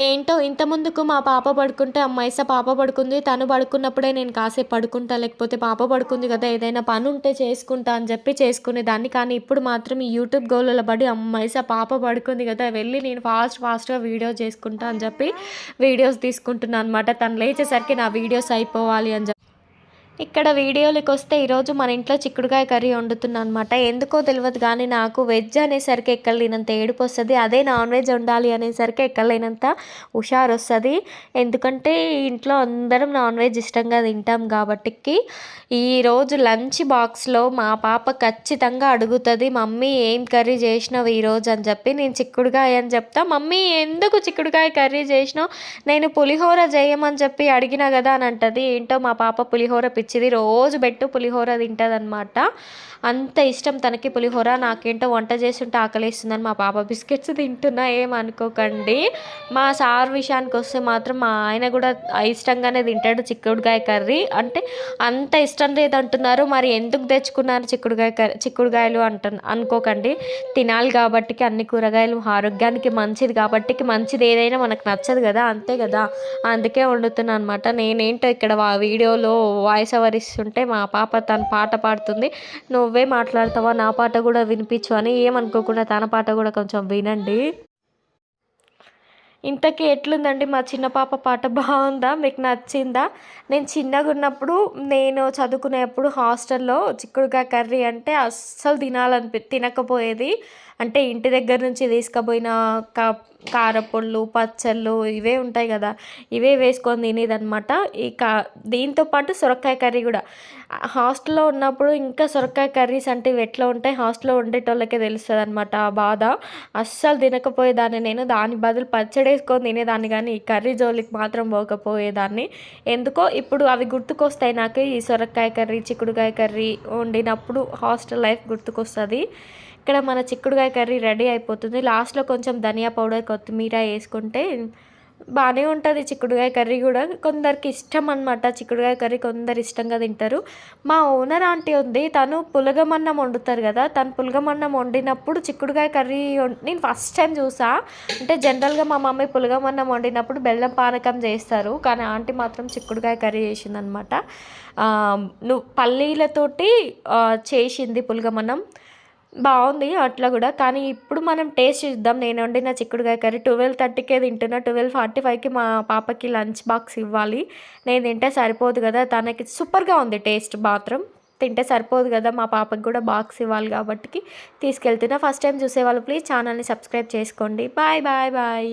ఏంటో ఇంత ముందుకు మా పాప పడుకుంటే అమ్మాయిస పాప పడుకుంది తను పడుకున్నప్పుడే నేను కాసేపు పడుకుంటా లేకపోతే పాప పడుకుంది కదా ఏదైనా పని ఉంటే చేసుకుంటా అని చెప్పి చేసుకునేదాన్ని కానీ ఇప్పుడు మాత్రం ఈ యూట్యూబ్ గోలలో పడి అమ్మాయిస పాప పడుకుంది కదా వెళ్ళి నేను ఫాస్ట్ ఫాస్ట్గా వీడియో చేసుకుంటా అని చెప్పి వీడియోస్ తీసుకుంటున్నాను అనమాట తను లేచేసరికి నా వీడియోస్ అయిపోవాలి అని చెప్పి ఇక్కడ వీడియోలకి వస్తే ఈరోజు మన ఇంట్లో చిక్కుడుకాయ కర్రీ వండుతున్నా అనమాట ఎందుకో తెలియదు కానీ నాకు వెజ్ అనేసరికి ఎక్కలేనంత ఏడుపు వస్తుంది అదే నాన్ వెజ్ వండాలి అనేసరికి ఎక్కలేనంత హుషారు వస్తుంది ఎందుకంటే ఇంట్లో అందరం నాన్ వెజ్ ఇష్టంగా తింటాం కాబట్టి ఈరోజు లంచ్ బాక్స్లో మా పాప ఖచ్చితంగా అడుగుతుంది మమ్మీ ఏం కర్రీ చేసినావు ఈరోజు? అని చెప్పి. నేను చిక్కుడుకాయ అని చెప్తా. మమ్మీ ఎందుకు చిక్కుడుకాయ కర్రీ చేసినావు? నేను పులిహోర చేయమని చెప్పి అడిగినా కదా అని అంటది. ఏంటో మా పాప పులిహోర పిచ్చి పిచ్చిది రోజు పెట్టు పులిహోర తింటుంది అనమాట అంత ఇష్టం తనకి పులిహోర. నాకేంటో వంట చేస్తుంటే ఆకలిస్తుందని మా పాప బిస్కెట్స్ తింటున్నా. ఏమనుకోకండి. మా సార్ విషయానికి వస్తే మాత్రం మా ఆయన కూడా ఇష్టంగానే తింటాడు చిక్కుడుకాయ కర్రీ. అంటే అంత ఇష్టం లేదంటున్నారు. మరి ఎందుకు తెచ్చుకున్నారు చిక్కుడుకాయ కర్రీ? చిక్కుడుకాయలు అంట అనుకోకండి. తినాలి కాబట్టి అన్ని కూరగాయలు ఆరోగ్యానికి మంచిది కాబట్టి మంచిది ఏదైనా మనకు నచ్చదు కదా. అంతే కదా. అందుకే వండుతున్నాను అనమాట నేనేంటో ఇక్కడ వీడియోలో వాయిస్ ఓవర్ మా పాప తన పాట పాడుతుంది. నువ్వే మాట్లాడతావా? నా పాట కూడా వినిపించు అని ఏమనుకోకుండా తన పాట కూడా కొంచెం వినండి. ఇంతకీ ఎట్లుందండి? మా చిన్న పాప పాట బాగుందా? మీకు నచ్చిందా? నేను చిన్నగా ఉన్నప్పుడు నేను చదువుకునేప్పుడు హాస్టల్లో చిక్కుడుకాయ కర్రీ అంటే అస్సలు తినాలనిపి తినకపోయేది. అంటే ఇంటి దగ్గర నుంచి తీసుకుపోయిన కా కారపొళ్ళు పచ్చళ్ళు ఇవే ఉంటాయి కదా. ఇవే వేసుకొని తినేదనమాట ఈ దీంతో పాటు సొరకాయ కర్రీ కూడా. హాస్టల్లో ఉన్నప్పుడు ఇంకా సొరకాయ కర్రీస్ అంటే ఇవి ఎట్లా ఉంటాయి? హాస్టల్లో ఉండేటోళ్ళకే తెలుస్తుంది అనమాట ఆ బాధ. అస్సలు తినకపోయేదాన్ని నేను. దాని బదులు పచ్చడి వేసుకొని తినేదాన్ని కానీ ఈ కర్రీ జోలికి మాత్రం పోకపోయేదాన్ని. ఎందుకో ఇప్పుడు అవి గుర్తుకొస్తాయి నాకు. ఈ సొరకాయ కర్రీ చిక్కుడుకాయ కర్రీ వండినప్పుడు హాస్టల్ లైఫ్ గుర్తుకొస్తుంది. ఇక్కడ మన చిక్కుడుకాయ కర్రీ రెడీ అయిపోతుంది. లాస్ట్లో కొంచెం ధనియా పౌడర్ కొత్తిమీర వేసుకుంటే బాగానే ఉంటుంది చిక్కుడుకాయ కర్రీ కూడా. కొందరికి ఇష్టం అనమాట చిక్కుడుకాయ కర్రీ కొందరు ఇష్టంగా తింటారు. మా ఓనర్ ఆంటీ ఉంది తను పులగమన్నం వండుతారు కదా. తను పులగమన్నం వండినప్పుడు చిక్కుడుకాయ కర్రీ నేను ఫస్ట్ టైం చూసా. అంటే జనరల్గా మా మమ్మీ పులగమన్నం వండినప్పుడు బెల్లం పానకం చేస్తారు కానీ ఆంటీ మాత్రం చిక్కుడుకాయ కర్రీ చేసిందనమాట నువ్వు పల్లీలతోటి చేసింది పులగమన్నం. బాగుంది అట్లా కూడా. కానీ ఇప్పుడు మనం టేస్ట్ చూద్దాం. నేను వండిన చిక్కుడుకాయ కర్రీ ట్వెల్వ్ థర్టీకే తింటున్నా. ట్వెల్వ్ ఫార్టీ ఫైవ్కి మా పాపకి లంచ్ బాక్స్ ఇవ్వాలి. నేను తింటే సరిపోదు కదా. తనకి సూపర్గా ఉంది టేస్ట్ మాత్రం. తింటే సరిపోదు కదా. మా పాపకి కూడా బాక్స్ ఇవ్వాలి కాబట్టి తీసుకెళ్తున్నా. ఫస్ట్ టైం చూసేవాళ్ళు ప్లీజ్ ఛానల్ని సబ్స్క్రైబ్ చేసుకోండి. Bye bye bye.